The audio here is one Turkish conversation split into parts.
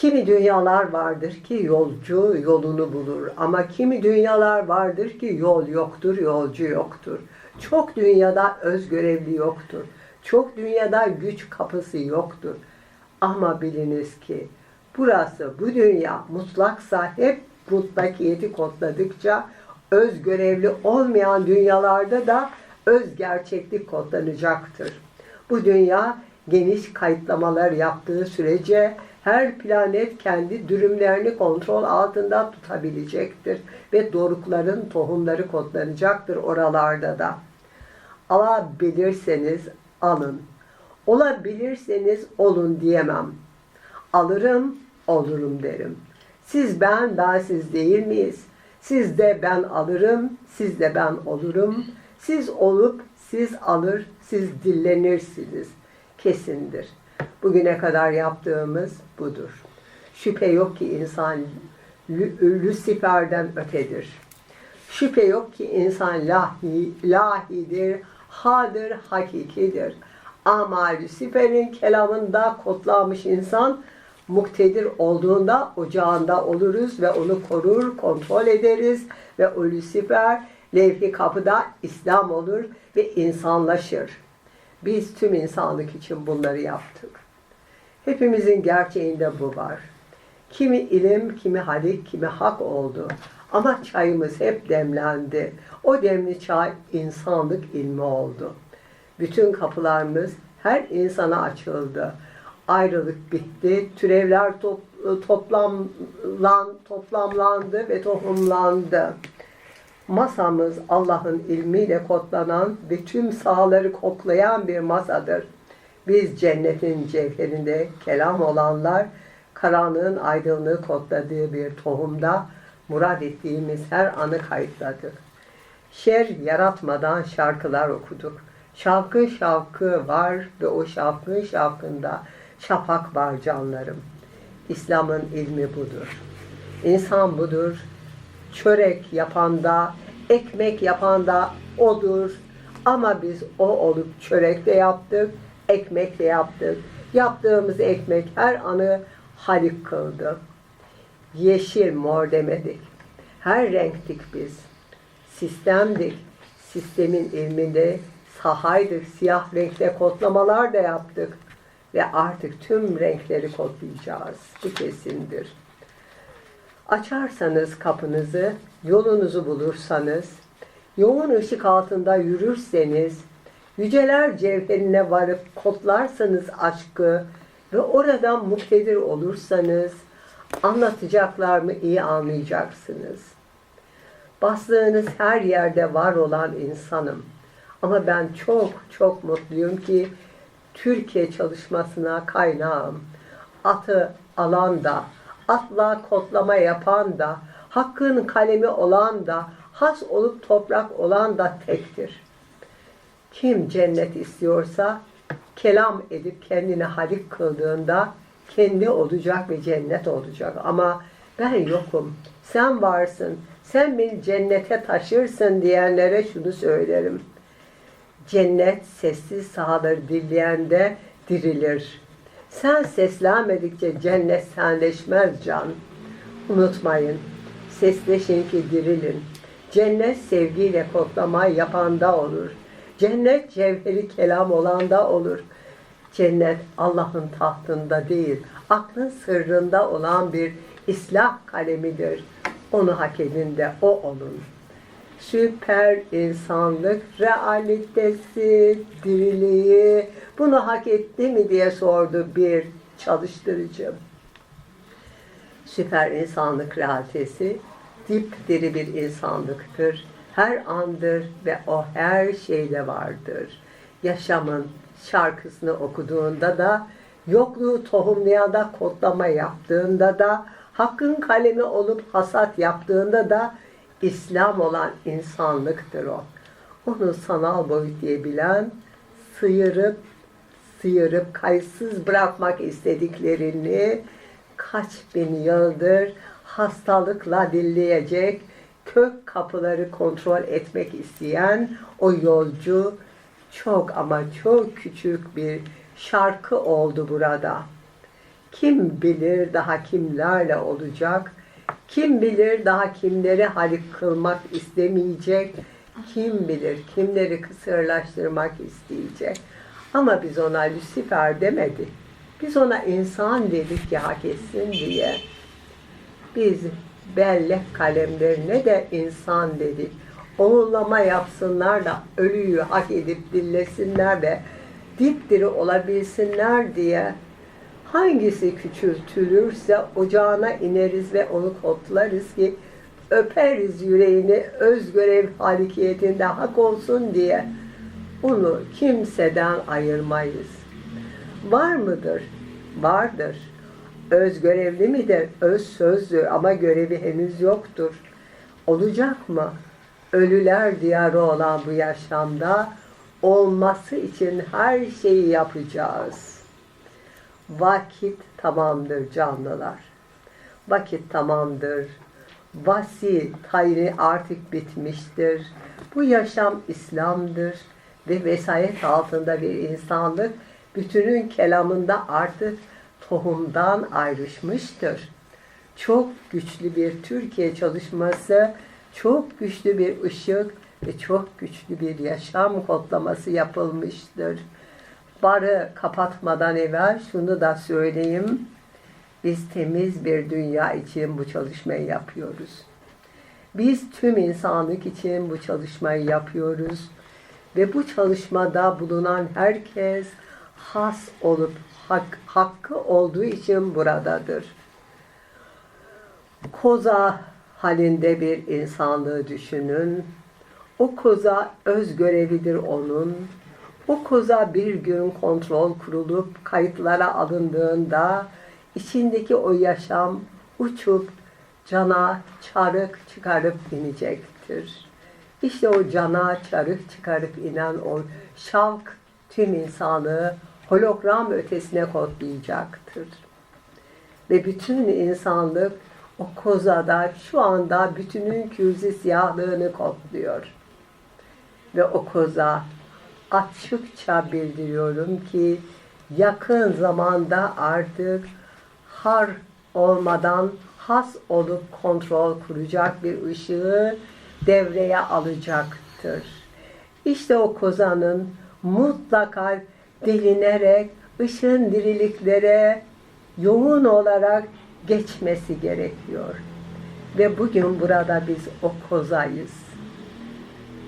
Kimi dünyalar vardır ki yolcu yolunu bulur ama kimi dünyalar vardır ki yol yoktur, yolcu yoktur. Çok dünyada özgörevli yoktur. Çok dünyada güç kapısı yoktur. Ama biliniz ki burası, bu dünya mutlaksa hep mutlakiyeti kodladıkça öz görevli olmayan dünyalarda da öz gerçeklik kodlanacaktır. Bu dünya geniş kayıtlamalar yaptığı sürece her planet kendi dürümlerini kontrol altında tutabilecektir ve dorukların tohumları kodlanacaktır oralarda da. Alabilirseniz alın. Olabilirseniz olun diyemem. Alırım, olurum derim. Siz ben, ben siz değil miyiz? Siz de ben alırım, siz de ben olurum. Siz olup siz alır, siz dillenirsiniz. Kesindir. Bugüne kadar yaptığımız budur. Şüphe yok ki insan Lucifer'den ötedir. Şüphe yok ki insan lahi, lahidir, hadır, hakikidir. Ama Lucifer'in kelamında kodlanmış insan muktedir olduğunda ocağında oluruz ve onu korur, kontrol ederiz ve o Lucifer levh-i kapıda İslam olur ve insanlaşır. Biz tüm insanlık için bunları yaptık. Hepimizin gerçeğinde bu var. Kimi ilim, kimi halik, kimi hak oldu. Ama çayımız hep demlendi. O demli çay insanlık ilmi oldu. Bütün kapılarımız her insana açıldı. Ayrılık bitti. Türevler top, toplamlan, toplamlandı ve tohumlandı. Masamız Allah'ın ilmiyle kodlanan ve tüm sahaları koklayan bir masadır. Biz cennetin cevherinde kelam olanlar, karanlığın aydınlığı kodladığı bir tohumda murad ettiğimiz her anı kayıtladık. Şer yaratmadan şarkılar okuduk. Şavkı şavkı var ve o şavkın şavkında şafak var canlarım. İslam'ın ilmi budur. İnsan budur. Çörek yapanda, ekmek yapanda odur. Ama biz o olup çörek de yaptık, ekmek de yaptık. Yaptığımız ekmek her anı halik kıldı. Yeşil mor demedik. Her renktik biz. Sistemdik. Sistemin ilminde sahaydık. Siyah renkte kodlamalar da yaptık. Ve artık tüm renkleri kodlayacağız. Bu kesindir. Açarsanız kapınızı, yolunuzu bulursanız, yoğun ışık altında yürürseniz, yüceler cevherine varıp kodlarsanız aşkı ve oradan muktedir olursanız, anlatacaklarımı iyi anlayacaksınız. Bastığınız her yerde var olan insanım. Ama ben çok çok mutluyum ki Türkiye çalışmasına kaynağım. Atı alan da, atla kodlama yapan da, hakkın kalemi olan da, has olup toprak olan da tektir. Kim cennet istiyorsa kelam edip kendini halik kıldığında kendi olacak ve cennet olacak. Ama ben yokum, sen varsın, sen beni cennete taşırsın diyenlere şunu söylerim. Cennet sessiz sahaları dinleyende dirilir. Sen seslenmedikçe cennet senleşmez can. Unutmayın, sesleşin ki dirilin. Cennet sevgiyle kodlama yapanda olur. Cennet cevheri kelam olanda olur. Cennet Allah'ın tahtında değil, aklın sırrında olan bir islah kalemidir. Onu hak edin de o olun. Süper insanlık realitesi, diriliği bunu hak etti mi diye sordu bir çalıştırıcı. Süper insanlık realitesi dipdiri bir insanlıktır. Her andır ve o her şeyde vardır. Yaşamın şarkısını okuduğunda da, yokluğu tohumlayan da kodlama yaptığında da, hakkın kalemi olup hasat yaptığında da İslam olan insanlıktır o. Onu sanal boyut diye bilen, sıyırıp, sıyırıp kayıtsız bırakmak istediklerini kaç bin yıldır hastalıkla dinleyecek, kök kapıları kontrol etmek isteyen o yolcu çok ama çok küçük bir şarkı oldu burada. Kim bilir daha kimlerle olacak? Kim bilir daha kimleri halik kılmak istemeyecek? Kim bilir kimleri kısırlaştırmak isteyecek? Ama biz ona Lucifer demedik. Biz ona insan dedik ki hak etsin diye. Biz bellek kalemlerine de insan dedik. Oğullama yapsınlar da ölüyü hak edip dillesinler ve dipdiri olabilsinler diye hangisi küçültülürse ocağına ineriz ve onu kodlarız ki öperiz yüreğini öz görev halikiyetinde hak olsun diye onu kimseden ayırmayız. Var mıdır? Vardır. Öz görevli midir? Öz sözdür ama görevi henüz yoktur. Olacak mı? Ölüler diyarı olan bu yaşamda olması için her şeyi yapacağız. Vakit tamamdır canlılar. Vakit tamamdır. Vasi tayri artık bitmiştir. Bu yaşam İslam'dır ve vesayet altında bir insanlık bütünün kelamında artık tohumdan ayrışmıştır. Çok güçlü bir Türkiye çalışması, çok güçlü bir ışık ve çok güçlü bir yaşam kodlaması yapılmıştır. Barı kapatmadan evvel şunu da söyleyeyim. Biz temiz bir dünya için bu çalışmayı yapıyoruz. Biz tüm insanlık için bu çalışmayı yapıyoruz. Ve bu çalışmada bulunan herkes has olup hak, hakkı olduğu için buradadır. Koza halinde bir insanlığı düşünün. O koza öz görevidir onun. O koza bir gün kontrol kurulup kayıtlara alındığında içindeki o yaşam uçup cana çarık çıkarıp inecektir. İşte o cana çarık çıkarıp inen o şavk tüm insanlığı hologram ötesine kodlayacaktır. Ve bütün insanlık o kozada şu anda bütünün kürzi siyahlığını kodluyor. Ve o koza açıkça bildiriyorum ki yakın zamanda artık har olmadan has olup kontrol kuracak bir ışığı devreye alacaktır. İşte o kozanın mutlaka delinerek ışığın diriliklere yoğun olarak geçmesi gerekiyor. Ve bugün burada biz o kozayız.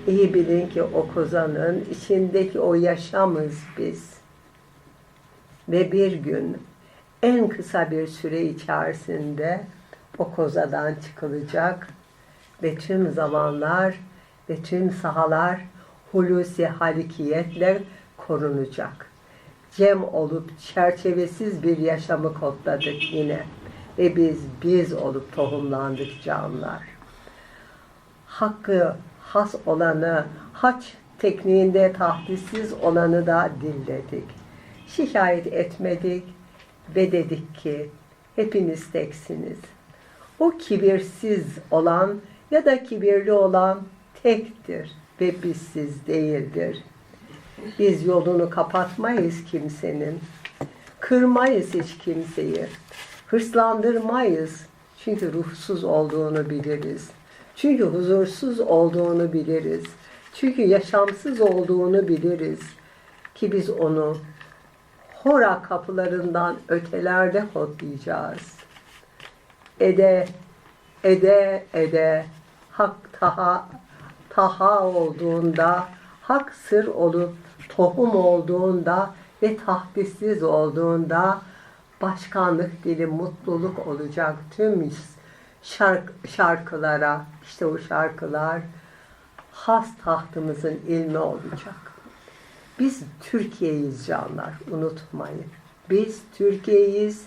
İyi bilin ki o kozanın içindeki o yaşamız biz. Ve bir gün en kısa bir süre içerisinde o kozadan çıkılacak ve tüm zamanlar ve tüm sahalar hulusi halikiyetle korunacak. Cem olup çerçevesiz bir yaşamı kodladık yine ve biz biz olup tohumlandık canlar. Hakkı has olanı, haç tekniğinde tahdissiz olanı da dilledik. Şikayet etmedik ve dedik ki hepiniz teksiniz. O kibirsiz olan ya da kibirli olan tektir ve bizsiz değildir. Biz yolunu kapatmayız kimsenin. Kırmayız hiç kimseyi. Hırslandırmayız. Çünkü ruhsuz olduğunu biliriz. Çünkü huzursuz olduğunu biliriz. Çünkü yaşamsız olduğunu biliriz. Ki biz onu hora kapılarından ötelerde kodlayacağız. Ede, ede, ede, hak taha, taha olduğunda, hak sır olup tohum olduğunda ve tahdissiz olduğunda başkanlık dili mutluluk olacak tüm şark, şarkılara, işte o şarkılar has tahtımızın ilmi olacak. Biz Türkiye'yiz canlar, unutmayın. Biz Türkiye'yiz.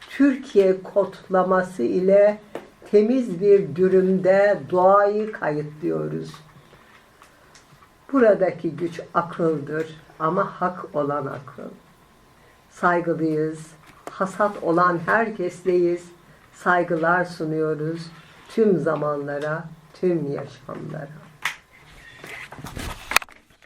Türkiye kodlaması ile temiz bir dürümde doğayı kayıtlıyoruz. Buradaki güç akıldır ama hak olan akıl. Saygılıyız, hasat olan herkesleyiz, saygılar sunuyoruz tüm zamanlara, tüm yaşamlara.